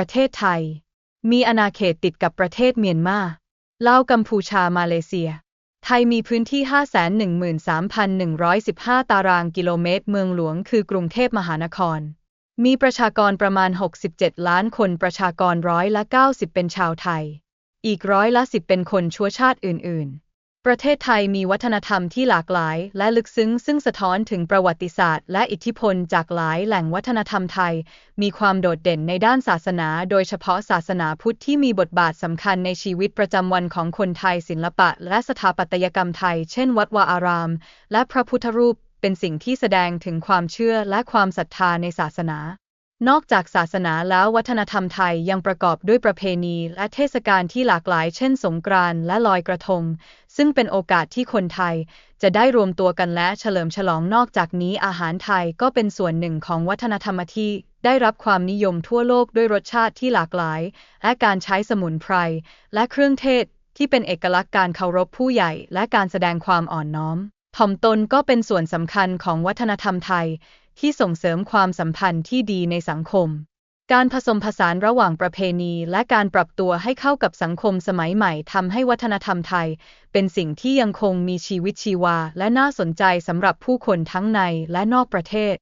ประเทศไทย มีอาณาเขตติดกับประเทศเมียนมา ลาวกัมพูชามาเลเซีย ไทยมีพื้นที่ 513,115 ตารางกิโลเมตร เมืองหลวงคือกรุงเทพมหานคร มีประชากรประมาณ 67 ล้านคน ประชากรร้อยละ 90 เป็นชาวไทย อีกร้อยละ 10 เป็นคนชั่วชาติอื่น ๆ ประเทศไทยมีวัฒนธรรมที่หลากหลาย และลึกซึ้ง ซึ่งสะท้อนถึงประวัติศาสตร์ และอิทธิพลจากหลายแหล่งวัฒนธรรมไทย มีความโดดเด่นในด้านศาสนา โดยเฉพาะศาสนาพุทธที่มีบทบาทสำคัญในชีวิตประจำวันของคนไทยศิลปะ และสถาปัตยกรรมไทย เช่น วัดวาอาราม และพระพุทธรูป เป็นสิ่งที่แสดงถึงความเชื่อและความศรัทธาในศาสนา นอกจากศาสนาแล้ววัฒนธรรมไทยยังประกอบด้วยประเพณีและเทศกาลที่หลากหลาย เช่น สงกรานต์และลอยกระทง ซึ่งเป็นโอกาสที่คนไทย จะได้รวมตัวกันและเฉลิมฉลองนอกจากนี้อาหารไทยก็เป็นส่วนหนึ่งของวัฒนธรรมที่ได้รับความนิยมทั่วโลกด้วยรสชาติที่หลากหลาย และการใช้สมุนไพรและเครื่องเทศ ที่เป็นเอกลักษณ์การเคารพผู้ใหญ่ และการแสดงความอ่อนน้อมถ่อมตนก็เป็นส่วนสำคัญของวัฒนธรรมไทย ที่ส่งเสริมความสัมพันธ์ที่ดีในสังคม การผสมผสานระหว่างประเพณีและการปรับตัวให้เข้ากับสังคมสมัยใหม่ทำให้วัฒนธรรมไทย เป็นสิ่งที่ยังคงมีชีวิตชีวา และน่าสนใจสำหรับผู้คนทั้งในและนอกประเทศ